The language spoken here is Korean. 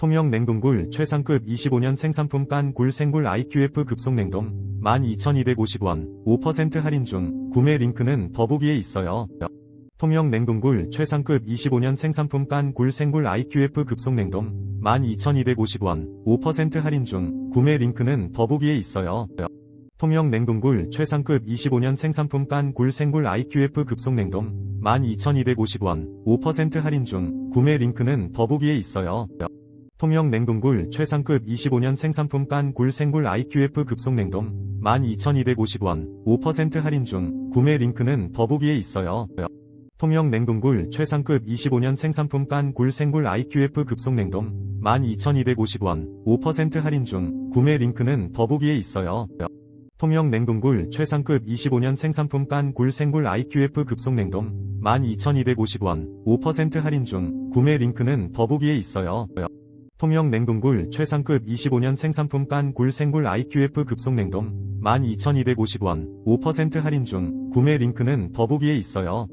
통영 냉동굴 최상급 25년 생산품 깐 굴 생굴 IQF 급속냉동 12,250원 5% 할인 중 구매 링크는 더보기에 있어요. 통영 냉동굴 최상급 25년 생산품 깐 굴 생굴 IQF 급속냉동 12,250원 5% 할인 중 구매 링크는 더보기에 있어요. 통영 냉동굴 최상급 25년 생산품 깐 굴 생굴 IQF 급속냉동 12,250원 5% 할인 중 구매 링크는 더보기에 있어요. 통영 냉동굴 최상급 25년 생산품 깐 굴 생굴 IQF 급속 냉동 12,250원 5% 할인 중 구매 링크는 더보기에 있어요. 통영 냉동굴 최상급 25년 생산품 깐 굴 생굴 IQF 급속 냉동 12,250원 5% 할인 중 구매 링크는 더보기에 있어요. 통영 냉동굴 최상급 25년 생산품 깐 굴 생굴 IQF 급속 냉동 12,250원 5% 할인 중 구매 링크는 더보기에 있어요. 통영 냉동굴 최상급 25년 생산품 깐 굴 생굴 IQF 급속 냉동 12,250원 5% 할인 중 구매 링크는 더보기에 있어요.